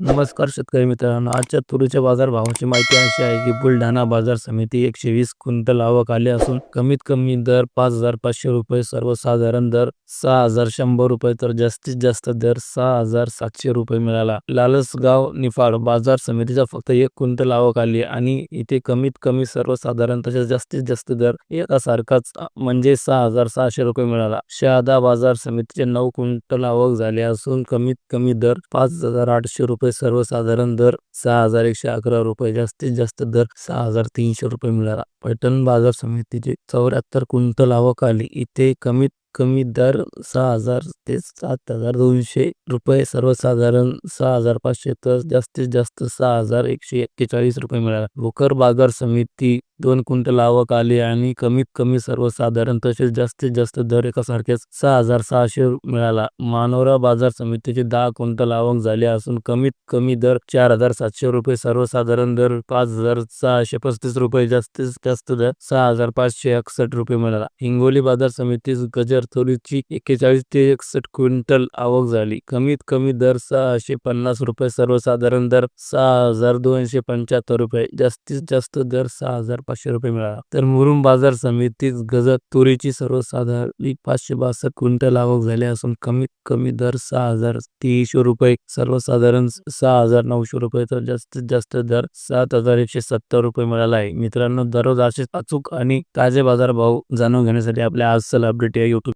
नमस्कार शेतकरी मित्रांनो आजच्या तुरीच्या बाजार भावाची माहिती अशी आहे की बुलढाणा बाजार समिती एकशे वीस क्विंटल आवक आली असून कमीत कमी दर पाच हजार पाचशे रुपये सर्वसाधारण दर सहा हजार शंभर रुपये तर जास्तीत जास्त दर सहा हजार सातशे रुपये मिळाला. लालसगाव निफाड बाजार समितीचा फक्त एक क्विंटल आवक आली आणि इथे कमीत कमी सर्वसाधारण तसेच जास्तीत जास्त दर एकासारखाच म्हणजे सहा हजार सहाशे रुपये मिळाला. शहादा बाजार समितीचे नऊ क्विंटल आवक झाले असून कमीत कमी दर पाच हजार आठशे रुपये सर्वसाधारण दर सहा हजार एकशे अकरा रुपये जास्तीत जास्त दर सहा हजार तीनशे रुपये मिळाला. पैठण बाजार समितीचे चौऱ्याहत्तर क्विंटल आवक आली. इथे कमीत कमी दर सहा हजार ते सात हजार दोनशे रुपये सर्वसाधारण सहा हजार पाचशे तर जास्तीत जास्त सहा हजार एकशे एक्केचाळीस रुपये मिळाला. भोकर बाजार समिती दोन क्विंटल आवक आली आणि कमीत कमी सर्वसाधारण तसेच जास्तीत जास्त दर एकासारखेच सहा हजार सहाशे मिळाला. मानोरा बाजार समितीचे दहा क्विंटल आवक झाली असून कमीत कमी दर चार हजार सातशे रुपये सर्वसाधारण दर पाच हजार सहाशे पस्तीस रुपये जास्तीत जास्त दर सहा हजार पाचशे एकसष्ट रुपये मिळाला. हिंगोली बाजार समितीस गजर चोरीची एक्केचाळीस ते एकसष्ट क्विंटल आवक झाली. कमीत कमी दर सहाशे पन्नास रुपये सर्वसाधारण दर सहा हजार दोनशे पंच्याहत्तर रुपये जास्तीत जास्त दर सहा हजार पाचशे रुपये मिळाला. तर मुरुम बाजार समितीत गजत तुरीची सर्वसाधारण पाचशे बासष्ट क्विंटल आवक झाली असून कमीत कमी दर सहा हजार तीनशे रुपये सर्वसाधारण सहा हजार नऊशे रुपये तर जास्तीत जास्त दर सात हजार एकशे सत्तर रुपये मिळाला आहे. मित्रांनो दररोज असे अचूक आणि ताजे बाजार भाव जाणून घेण्यासाठी आपल्या आजचा अपडेट या युट्यूब